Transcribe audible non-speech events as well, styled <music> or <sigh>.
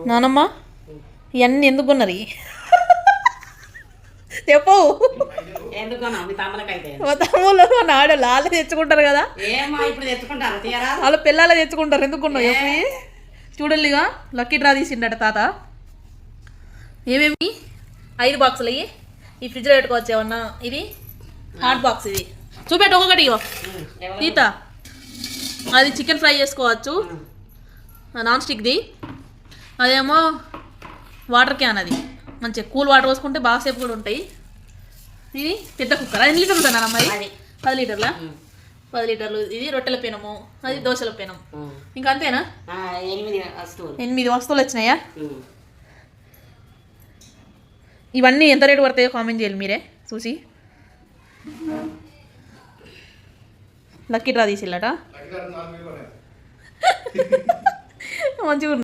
నానమ్మ ఇవన్నీ ఎందుకు కొన్నరి? చెప్పు. తమ్ముళ్ళు వాళ్ళే తెచ్చుకుంటారు కదా. వాళ్ళ పిల్లలే తెచ్చుకుంటారు. ఎందుకు కొన్నావు? చెప్పు. చూడండిగా లక్కీ డ్రా తీసిండట తాత. ఏమేమి? ఐదు బాక్సులు అయ్యి. ఈ ఫ్రిడ్జ్లో పెట్టుకోవచ్చు ఏమన్నా? ఇది హాట్ బాక్స్ ఇది చూపెట్టు ఒక్కొక్కటి? తీత. అది చికెన్ ఫ్రై చేసుకోవచ్చు. నాన్ స్టిక్ది. అదేమో వాటర్ క్యాన్ అది. మంచిగా కూల్ వాటర్ పోసుకుంటే బాగా సేపు కూడా ఉంటాయి. ఇది పెద్ద కుక్కర్. ఐదు లీటర్లు ఉంటాను అమ్మాయి? అది. పది లీటర్ల. పది లీటర్లు. ఇది రొట్టెల పెనము. అది దోశల పెనం. ఉమ్. ఇంకా అంతేనా? ఆ, ఎనిమిది వస్తువులు. ఎనిమిది వస్తువులు వచ్చినాయా. ఇవన్నీ ఎంత రేటు పడతాయో కామెంట్ చేయాలి మీరే చూసి. Lucky draw తీసిల్లట. <laughs> మంచిగా.